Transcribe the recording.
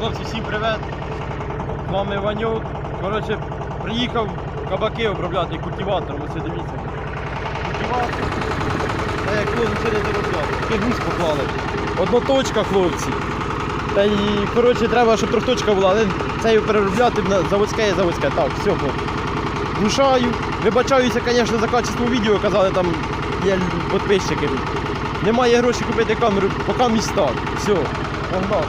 Хлопці, всім привіт. З вами Ванюк. Коротше, приїхав кабаки обробляти культиватором. Ось дивіться. Культиватор. Та як воно через обробляти. Киргуз поклали. Одноточка, хлопці. Та й коротше треба, щоб трьохточка була, але цею переробляти на заводське і заводське. Так, все, хлопці. Глушаю. Вибачаюся, звісно, за качество відео, казали там є підписчики. Немає грошей купити камеру, поки міста. Все, погнали.